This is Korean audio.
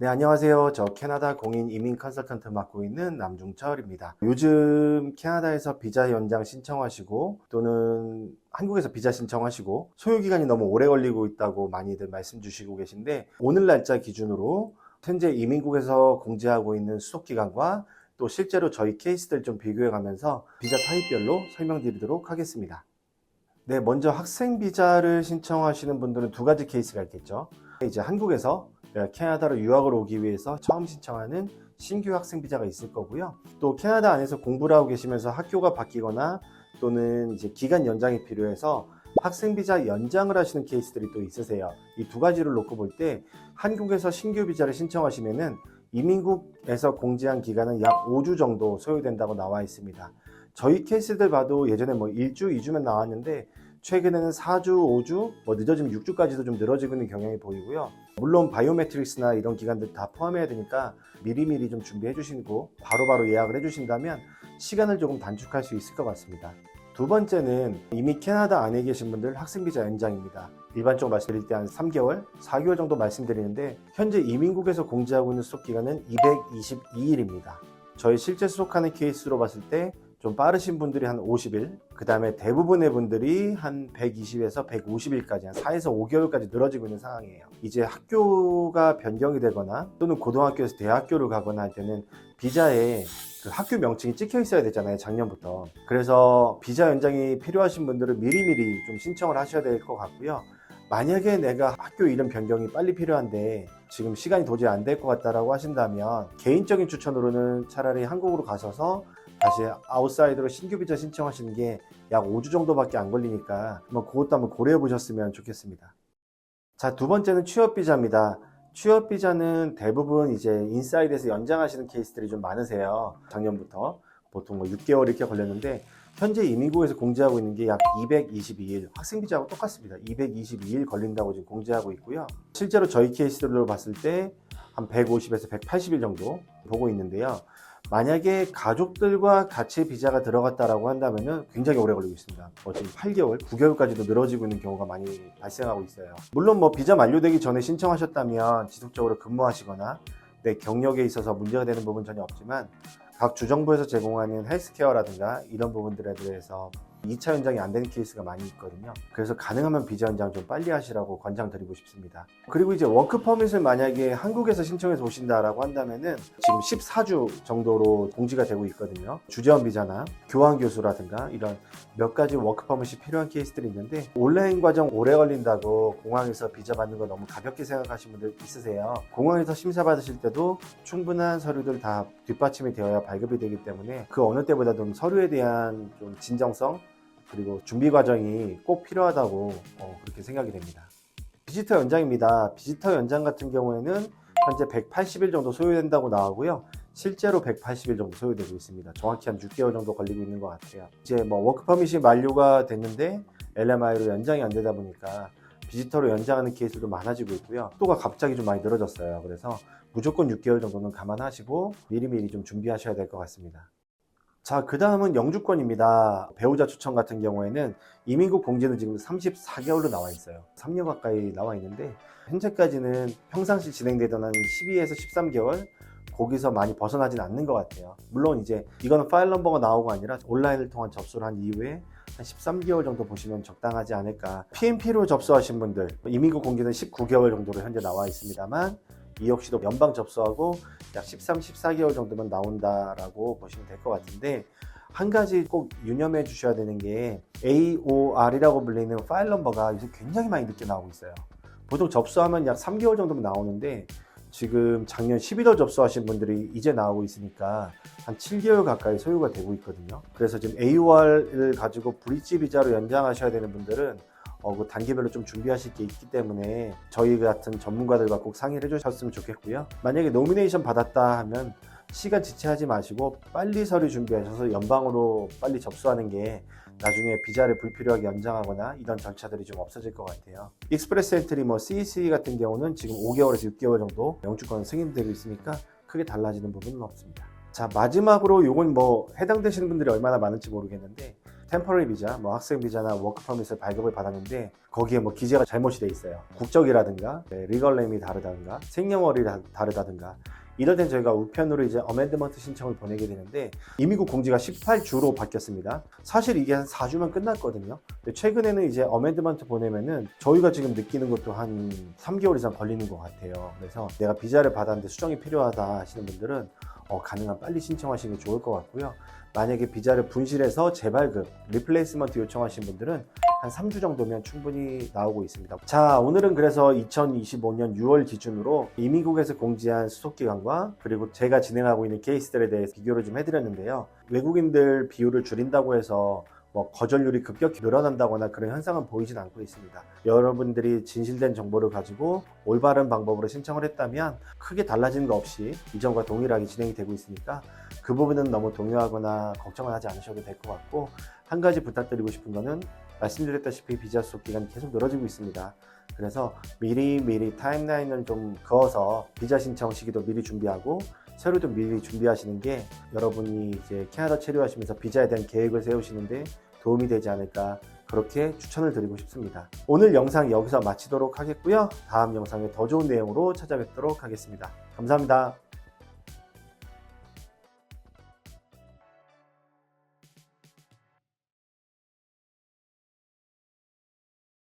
네, 안녕하세요. 저 캐나다 공인 이민 컨설턴트 맡고 있는 남중철입니다. 요즘 캐나다에서 비자 연장 신청하시고 또는 한국에서 비자 신청하시고 소요 기간이 너무 오래 걸리고 있다고 많이들 말씀 주시고 계신데 오늘 날짜 기준으로 현재 이민국에서 공지하고 있는 수속 기간과 또 실제로 저희 케이스들 좀 비교해 가면서 비자 타입별로 설명드리도록 하겠습니다. 네, 먼저 학생 비자를 신청하시는 분들은 두 가지 케이스가 있겠죠. 이제 한국에서 캐나다로 유학을 오기 위해서 처음 신청하는 신규 학생 비자가 있을 거고요. 또 캐나다 안에서 공부를 하고 계시면서 학교가 바뀌거나 또는 이제 기간 연장이 필요해서 학생 비자 연장을 하시는 케이스들이 또 있으세요. 이 두 가지를 놓고 볼 때 한국에서 신규 비자를 신청하시면은 이민국에서 공지한 기간은 약 5주 정도 소요된다고 나와 있습니다. 저희 케이스들 봐도 예전에 뭐 1주, 2주면 나왔는데 최근에는 4주, 5주, 뭐 늦어지면 6주까지도 좀 늘어지고 있는 경향이 보이고요. 물론 바이오메트릭스나 이런 기간들 다 포함해야 되니까 미리미리 좀 준비해 주시고 바로바로 예약을 해 주신다면 시간을 조금 단축할 수 있을 것 같습니다. 두 번째는 이미 캐나다 안에 계신 분들 학생비자 연장입니다. 일반적으로 말씀드릴 때 한 3개월, 4개월 정도 말씀드리는데 현재 이민국에서 공지하고 있는 수속 기간은 222일입니다. 저희 실제 수속하는 케이스로 봤을 때 좀 빠르신 분들이 한 50일, 그 다음에 대부분의 분들이 한 120에서 150일까지, 한 4에서 5개월까지 늘어지고 있는 상황이에요. 이제 학교가 변경이 되거나 또는 고등학교에서 대학교를 가거나 할 때는 비자에 그 학교 명칭이 찍혀 있어야 되잖아요, 작년부터. 그래서 비자 연장이 필요하신 분들은 미리미리 좀 신청을 하셔야 될 것 같고요. 만약에 내가 학교 이름 변경이 빨리 필요한데 지금 시간이 도저히 안 될 것 같다라고 하신다면 개인적인 추천으로는 차라리 한국으로 가셔서 다시 아웃사이드로 신규 비자 신청하시는 게 약 5주 정도밖에 안 걸리니까 한번 그것도 한번 고려해 보셨으면 좋겠습니다. 자, 두 번째는 취업 비자입니다. 취업 비자는 대부분 이제 인사이드에서 연장하시는 케이스들이 좀 많으세요. 작년부터 보통 뭐 6개월 이렇게 걸렸는데 현재 이민국에서 공지하고 있는 게 약 222일 학생 비자하고 똑같습니다. 222일 걸린다고 지금 공지하고 있고요. 실제로 저희 케이스들로 봤을 때 한 150에서 180일 정도 보고 있는데요. 만약에 가족들과 같이 비자가 들어갔다라고 한다면은 굉장히 오래 걸리고 있습니다. 뭐 지금 8개월, 9개월까지도 늘어지고 있는 경우가 많이 발생하고 있어요. 물론 뭐 비자 만료되기 전에 신청하셨다면 지속적으로 근무하시거나 내 경력에 있어서 문제가 되는 부분 전혀 없지만 각 주정부에서 제공하는 헬스케어라든가 이런 부분들에 대해서 2차 연장이 안 되는 케이스가 많이 있거든요. 그래서 가능하면 비자 연장 좀 빨리 하시라고 권장 드리고 싶습니다. 그리고 이제 워크 퍼밋을 만약에 한국에서 신청해서 오신다라고 한다면은 지금 14주 정도로 공지가 되고 있거든요. 주재원 비자나 교환 교수라든가 이런 몇 가지 워크 퍼밋이 필요한 케이스들이 있는데 온라인 과정 오래 걸린다고 공항에서 비자 받는 거 너무 가볍게 생각하시는 분들 있으세요. 공항에서 심사 받으실 때도 충분한 서류들 다 뒷받침이 되어야 발급이 되기 때문에 그 어느 때보다도 서류에 대한 좀 진정성 그리고 준비 과정이 꼭 필요하다고 어, 그렇게 생각이 됩니다. 비지터 연장입니다. 비지터 연장 같은 경우에는 현재 180일 정도 소요된다고 나오고요. 실제로 180일 정도 소요되고 있습니다. 정확히 한 6개월 정도 걸리고 있는 것 같아요. 이제 뭐 워크 퍼밋이 만료가 됐는데 LMI로 연장이 안 되다 보니까 비지터로 연장하는 케이스도 많아지고 있고요. 또가 갑자기 좀 많이 늘어졌어요. 그래서 무조건 6개월 정도는 감안하시고 미리미리 좀 준비하셔야 될 것 같습니다. 자, 그 다음은 영주권입니다. 배우자 추천 같은 경우에는 이민국 공지는 지금 34개월로 나와 있어요. 3년 가까이 나와 있는데, 현재까지는 평상시 진행되던 한 12에서 13개월, 거기서 많이 벗어나진 않는 것 같아요. 물론 이제 이거는 파일 넘버가 나오고 아니라 온라인을 통한 접수를 한 이후에 한 13개월 정도 보시면 적당하지 않을까. PNP로 접수하신 분들, 이민국 공지는 19개월 정도로 현재 나와 있습니다만, 이 역시도 연방 접수하고 약 13, 14개월 정도면 나온다라고 보시면 될 것 같은데 한 가지 꼭 유념해 주셔야 되는 게 AOR이라고 불리는 파일 넘버가 요새 굉장히 많이 늦게 나오고 있어요. 보통 접수하면 약 3개월 정도면 나오는데 지금 작년 11월 접수하신 분들이 이제 나오고 있으니까 한 7개월 가까이 소요가 되고 있거든요. 그래서 지금 AOR을 가지고 브릿지 비자로 연장하셔야 되는 분들은 어, 그 단계별로 좀 준비하실 게 있기 때문에 저희 같은 전문가들과 꼭 상의를 해주셨으면 좋겠고요. 만약에 노미네이션 받았다 하면 시간 지체하지 마시고 빨리 서류 준비하셔서 연방으로 빨리 접수하는 게 나중에 비자를 불필요하게 연장하거나 이런 절차들이 좀 없어질 것 같아요. 익스프레스 엔트리 뭐 CEC 같은 경우는 지금 5개월에서 6개월 정도 영주권 승인되고 있으니까 크게 달라지는 부분은 없습니다. 자 마지막으로 요건 뭐 해당되시는 분들이 얼마나 많을지 모르겠는데 템퍼리 비자, 뭐 학생 비자나 워크 퍼밋을 발급을 받았는데 거기에 뭐 기재가 잘못이 돼 있어요. 국적이라든가 네, 리걸네임이 다르다든가 생년월일이 다르다든가 이럴 땐 저희가 우편으로 이제 어멘드먼트 신청을 보내게 되는데 이민국 공지가 18주로 바뀌었습니다. 사실 이게 한 4주면 끝났거든요. 근데 최근에는 이제 어멘드먼트 보내면은 저희가 지금 느끼는 것도 한 3개월 이상 걸리는 것 같아요. 그래서 내가 비자를 받았는데 수정이 필요하다 하시는 분들은 어, 가능한 빨리 신청하시는 게 좋을 것 같고요. 만약에 비자를 분실해서 재발급, 리플레이스먼트 요청하신 분들은 한 3주 정도면 충분히 나오고 있습니다. 자, 오늘은 그래서 2025년 6월 기준으로 이민국에서 공지한 수속기간과 그리고 제가 진행하고 있는 케이스들에 대해 비교를 좀 해드렸는데요. 외국인들 비율을 줄인다고 해서 뭐 거절률이 급격히 늘어난다거나 그런 현상은 보이진 않고 있습니다. 여러분들이 진실된 정보를 가지고 올바른 방법으로 신청을 했다면 크게 달라지는 거 없이 이전과 동일하게 진행이 되고 있으니까 그 부분은 너무 동요하거나 걱정을 하지 않으셔도 될 것 같고 한 가지 부탁드리고 싶은 거는 말씀드렸다시피 비자 수속 기간이 계속 늘어지고 있습니다. 그래서 미리 미리 타임라인을 좀 그어서 비자 신청 시기도 미리 준비하고 서류도 미리 준비하시는 게 여러분이 이제 캐나다 체류하시면서 비자에 대한 계획을 세우시는데 도움이 되지 않을까 그렇게 추천을 드리고 싶습니다. 오늘 영상 여기서 마치도록 하겠고요. 다음 영상에 더 좋은 내용으로 찾아뵙도록 하겠습니다. 감사합니다.